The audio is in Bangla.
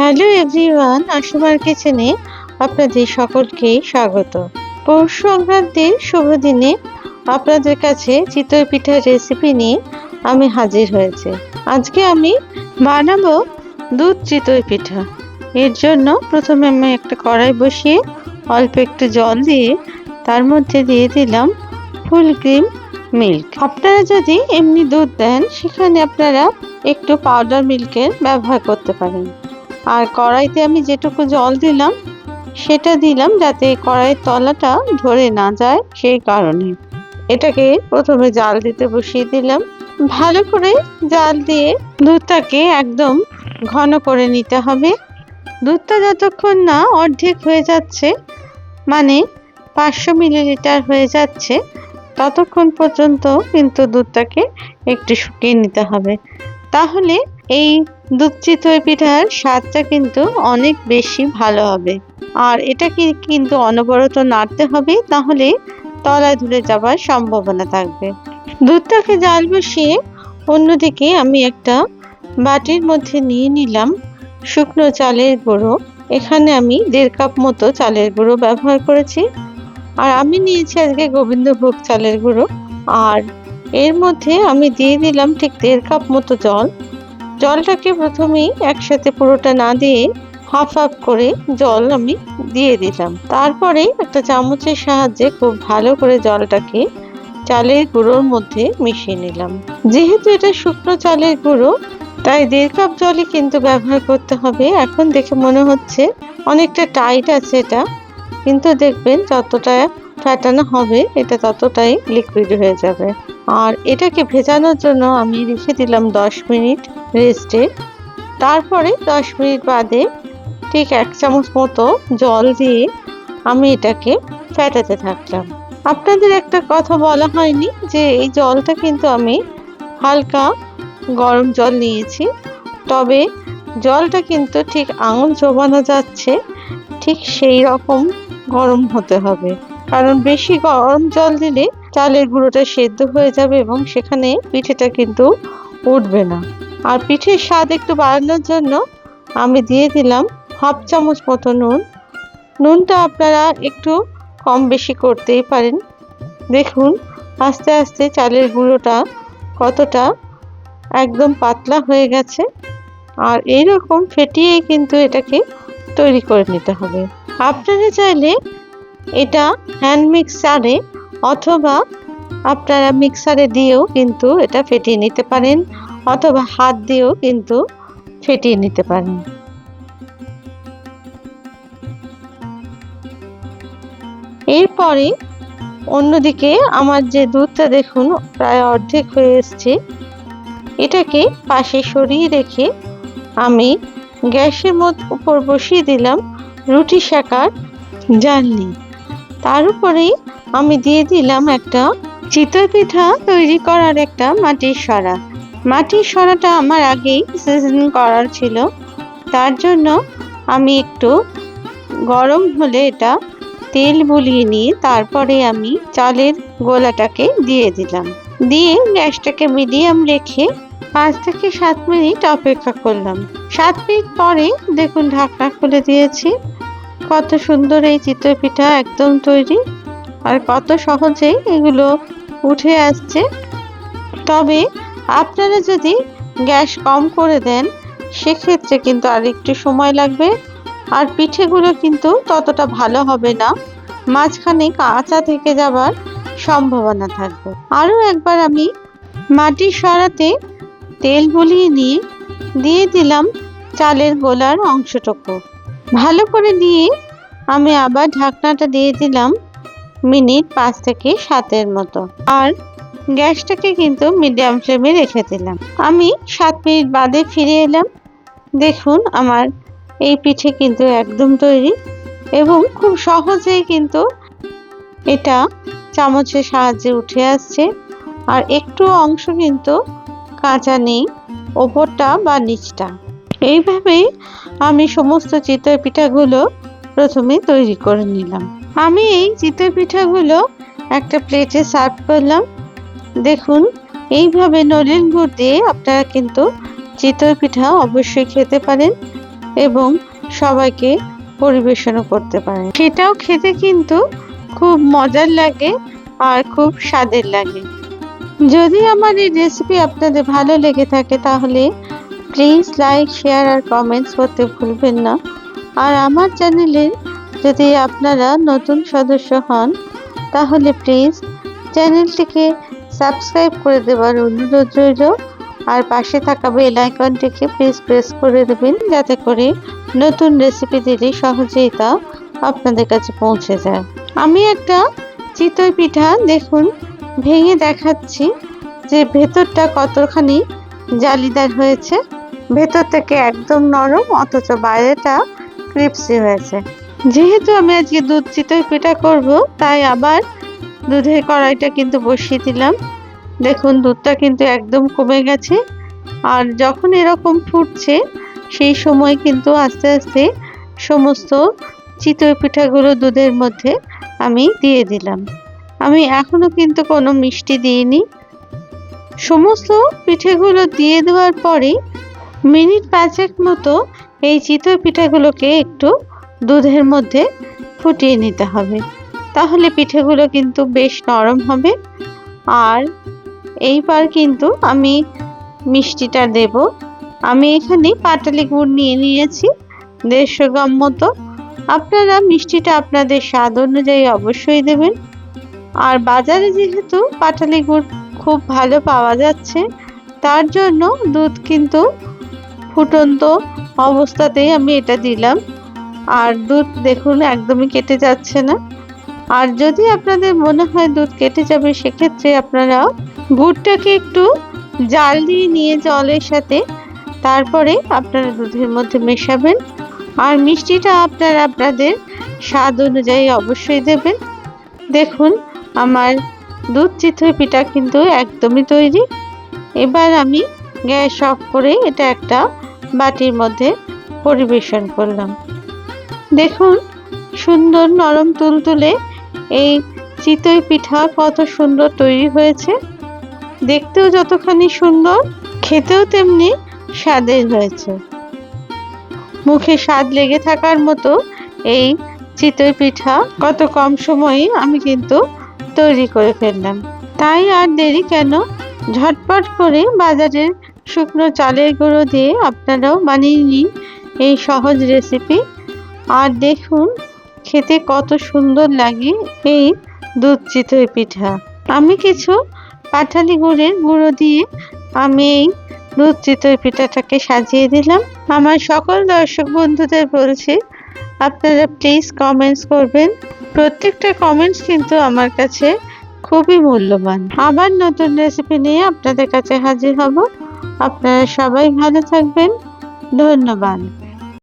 হ্যালো এভরিওয়ান, আশুমার কিচেনে আপনাদের সকলকে স্বাগত। পৌষ সংক্রান্তির শুভ দিনে আপনাদের কাছে চিতই পিঠার রেসিপি নিয়ে আমি হাজির হয়েছি। আজকে আমি বানাবো দুধ চিতই পিঠা। এর জন্য প্রথমে আমি একটা কড়াই বসিয়ে অল্প একটু জল দিয়ে তার মধ্যে দিয়ে দিলাম ফুল ক্রিম মিল্ক। আপনারা যদি এমনি দুধ দেন, সেখানে আপনারা একটু পাউডার মিল্কের ব্যবহার করতে পারেন। আর কড়াইতে আমি যেটুকু জল দিলাম, সেটা দিলাম যাতে কড়াইয়ের তলাটা ধরে না যায় সেই কারণে। এটাকে প্রথমে জাল দিতে বসিয়ে দিলাম। ভালো করে জাল দিয়ে দুধটাকে একদম ঘন করে নিতে হবে। দুধটা যতক্ষণ না অর্ধেক হয়ে যাচ্ছে মানে পাঁচশো মিলিলিটার হয়ে যাচ্ছে, ততক্ষণ পর্যন্ত কিন্তু দুধটাকে একটু শুকিয়ে নিতে হবে। তাহলে এই দুধ চিতই পিঠার স্বাদটা কিন্তু অনেক বেশি ভালো হবে। আর এটাকে কিন্তু অনবরত নাড়তে হবে, তাহলে তলায় ধরে যাবার সম্ভাবনা থাকবে। দুধটাকে জাল বসিয়ে অন্যদিকে আমি একটা বাটির মধ্যে নিয়ে নিলাম শুকনো চালের গুঁড়ো। এখানে আমি দেড় কাপ মতো চালের গুঁড়ো ব্যবহার করেছি। আর আমি নিয়েছি আজকে গোবিন্দভোগ চালের গুঁড়ো। আর এর মধ্যে আমি দিয়ে দিলাম ঠিক দেড় কাপ মতো জল। জলটাকে প্রথমেই একসাথে পুরোটা না দিয়ে হাফ হাফ করে জল আমি দিয়ে দিলাম। তারপরে একটা চামচের সাহায্যে খুব ভালো করে জলটাকে চালের গুঁড়োর মধ্যে মিশিয়ে নিলাম। যেহেতু এটা শুকনো চালের গুঁড়ো, তাই দেড় কাপ জলই কিন্তু ব্যবহার করতে হবে। এখন দেখে মনে হচ্ছে অনেকটা টাইট আছে এটা। কিন্তু দেখবেন যতটা ফ্যাটানো হবে, এটা ততটাই লিকুইড হয়ে যাবে। আর এটাকে ভেজানোর জন্য আমি রেখে দিলাম দশ মিনিট রেস্টে। তারপরে দশ মিনিট বাদে ঠিক এক চামচ মতো জল দিয়ে আমি এটাকে ফ্যাটাতে থাকলাম। আপনাদের একটা কথা বলা হয়নি যে এই জলটা কিন্তু আমি হালকা গরম জল নিয়েছি, তবে জলটা কিন্তু ঠিক আঙুল চোবানো যাচ্ছে, ঠিক সেই রকম গরম হতে হবে। কারণ বেশি গরম জল দিলে চালের গুঁড়োটা সেদ্ধ হয়ে যাবে এবং সেখানে পিঠেটা কিন্তু উঠবে না। আর পিঠের স্বাদ একটু বাড়ানোর জন্য আমি দিয়ে দিলাম হাফ চামচ মতো নুন। নুনটা আপনারা একটু কম বেশি করতেই পারেন। দেখুন, আস্তে আস্তে চালের গুঁড়োটা কতটা একদম পাতলা হয়ে গেছে। আর এইরকম ফেটিয়েই কিন্তু এটাকে তৈরি করে নিতে হবে। আপনারা চাইলে এটা হ্যান্ড মিক্সারে অথবা আপনারা মিক্সারে দিয়েও কিন্তু এটা ফেটিয়ে নিতে পারেন, অথবা হাত দিয়েও কিন্তু ফেটিয়ে নিতে পারেন। এরপরে অন্যদিকে আমার যে দুধটা দেখুন প্রায় অর্ধেক হয়ে এসছে, এটাকে পাশে সরিয়ে রেখে আমি গ্যাসের মধ্যে উপর বসিয়ে দিলাম রুটি শাকার জানলি তার উপরেই আমি দিয়ে দিলাম একটা চিতই পিঠা তৈরি করার একটা মাটির সরা মাটির সরাটা আমার আগেই সিজন করার ছিল। তার জন্য আমি একটু গরম হলে এটা তেল বুলিয়ে নিয়ে তারপরে আমি চালের গোলাটাকে দিয়ে দিলাম। দিয়ে গ্যাসটাকে মিডিয়াম রেখে পাঁচ থেকে সাত মিনিট অপেক্ষা করলাম। সাত মিনিট পরে দেখুন ঢাকনা খুলে দিয়েছি। কত সুন্দর এই চিতই পিঠা একদম তৈরি আর কত সহজেই এগুলো উঠে আসছে। তবে আপনারা যদি গ্যাস কম করে দেন, সেক্ষেত্রে কিন্তু আর একটু সময় লাগবে আর পিঠেগুলো কিন্তু ততটা ভালো হবে না। মাঝখানে কাঁচা থেকে যাবার সম্ভাবনা থাকবে। আরও একবার আমি মাটির সরাতে তেল বুলিয়ে নিয়ে, দিয়ে দিলাম চালের গোলার অংশটুকু। ভালো করে দিয়ে আমি আবার ঢাকনাটা দিয়ে দিলাম মিনিট পাঁচ থেকে সাতের মতো। আর গ্যাসটাকে কিন্তু মিডিয়াম ফ্লেমে রেখে দিলাম। আমি সাত মিনিট বাদে ফিরে এলাম। দেখুন, আমার এই পিঠে কিন্তু একদম তৈরি এবং খুব সহজেই কিন্তু এটা চামচের সাহায্যে উঠে আসছে। আর একটু অংশ কিন্তু কাঁচা নেই, ওপরটা বা নিচটা। এইভাবেই আমি সমস্ত চিতই পিঠাগুলো প্রথমে তৈরি করে নিলাম। আমি এই চিতই পিঠাগুলো একটা প্লেটে সার্ভ করলাম। দেখুন, এইভাবে নলেন গুড় দিয়ে আপনারা কিন্তু চিতই পিঠা অবশ্যই খেতে পারেন এবং সবাইকে পরিবেশনও করতে পারেন। সেটাও খেতে কিন্তু খুব মজার লাগে আর খুব স্বাদের লাগে। যদি আমার এই রেসিপি আপনাদের ভালো লেগে থাকে তাহলে প্লিজ লাইক শেয়ার আর কমেন্টস করতে ভুলবেন না। আর আমার চ্যানেলে যদি আপনারা নতুন সদস্য হন, তাহলে প্লিজ চ্যানেলটিকে সাবস্ক্রাইব করে দেওয়ার অনুরোধ রইল। আর পাশে থাকা বেল আইকনটিকে প্লিজ প্রেস করে দেবেন, যাতে করে নতুন রেসিপি দিলে সহজেই তা আপনাদের কাছে পৌঁছে যায়। আমি একটা চিতই পিঠা, দেখুন, ভেঙে দেখাচ্ছি। যে ভেতরটা কতখানি জালিদার হয়েছে। ভেতর থেকে একদম নরম, অথচ বাইরেটা ক্রিপসি হয়েছে। যেহেতু আমি আজকে দুধ চিতই পিঠা করব, তাই আবার দুধের কড়াইটা কিন্তু বসিয়ে দিলাম। দেখুন, দুধটা কিন্তু একদম কমে গেছে। আর যখন এরকম ফুটছে, সেই সময় কিন্তু আস্তে আস্তে সমস্ত চিতই পিঠাগুলো দুধের মধ্যে আমি দিয়ে দিলাম। আমি এখনও কিন্তু কোনো মিষ্টি দিইনি। সমস্ত পিঠেগুলো দিয়ে দেওয়ার পরে মিনিট পাঁচেক মতো এই চিতই পিঠাগুলোকে একটু দুধের মধ্যে ফুটিয়ে নিতে হবে। তাহলে পিঠেগুলো কিন্তু বেশ নরম হবে। আর এইবার কিন্তু আমি মিষ্টিটা দেব। আমি এখানে পাটালি গুড় নিয়ে নিয়েছি, দেড়শো গ্রাম মতো। আপনারা মিষ্টিটা আপনাদের স্বাদ অনুযায়ী অবশ্যই দেবেন। আর বাজারে যেহেতু পাটালি গুড় খুব ভালো পাওয়া যাচ্ছে, তার জন্য দুধ কিন্তু ফুটন্ত অবস্থাতেই আমি এটা দিলাম। আর দুধ দেখুন একদমই কেটে যাচ্ছে না। আর যদি আপনাদের মনে হয় দুধ কেটে যাবে, সেক্ষেত্রে আপনারা গুড়টাকে একটু জাল দিয়ে নিয়ে জলের সাথে তারপরে আপনারা দুধের মধ্যে মেশাবেন। আর মিষ্টিটা আপনারা আপনাদের স্বাদ অনুযায়ী অবশ্যই দেবেন। দেখুন, আমার দুধ চিতই পিঠা কিন্তু একদমই তৈরি। এবার আমি গ্যাস অফ করে এটা একটা বাটির মধ্যে পরিবেশন করলাম। দেখুন, সুন্দর নরম তুলতুলে এই চিতই পিঠা কত সুন্দর তৈরি হয়েছে। দেখতেও যতখানি সুন্দর, খেতেও তেমনি স্বাদের হয়েছে। মুখে স্বাদ লেগে থাকার মতো এই চিতই পিঠা কত কম সময়ে আমি কিন্তু তৈরি করে ফেললাম। তাই আর দেরি কেন? ঝটপট করে বাজারের শুকনো চালের গুঁড়ো দিয়ে আপনারাও বানিয়ে নিন এই সহজ রেসিপি আর দেখুন, খেতে কত সুন্দর লাগে এই দুধ চিতই পিঠা। আমি কিছু পাঠালি গুড়ের গুঁড়ো দিয়ে আমি এই দুধ চিতই পিঠাটাকে সাজিয়ে দিলাম। আমার সকল দর্শক বন্ধুদের বলছি, আপনারা প্লিজ কমেন্টস করবেন। প্রত্যেকটা কমেন্টস কিন্তু আমার কাছে খুবই মূল্যবান। আবার নতুন রেসিপি নিয়ে আপনাদের কাছে হাজির হব। আপনারা সবাই ভালো থাকবেন। ধন্যবাদ।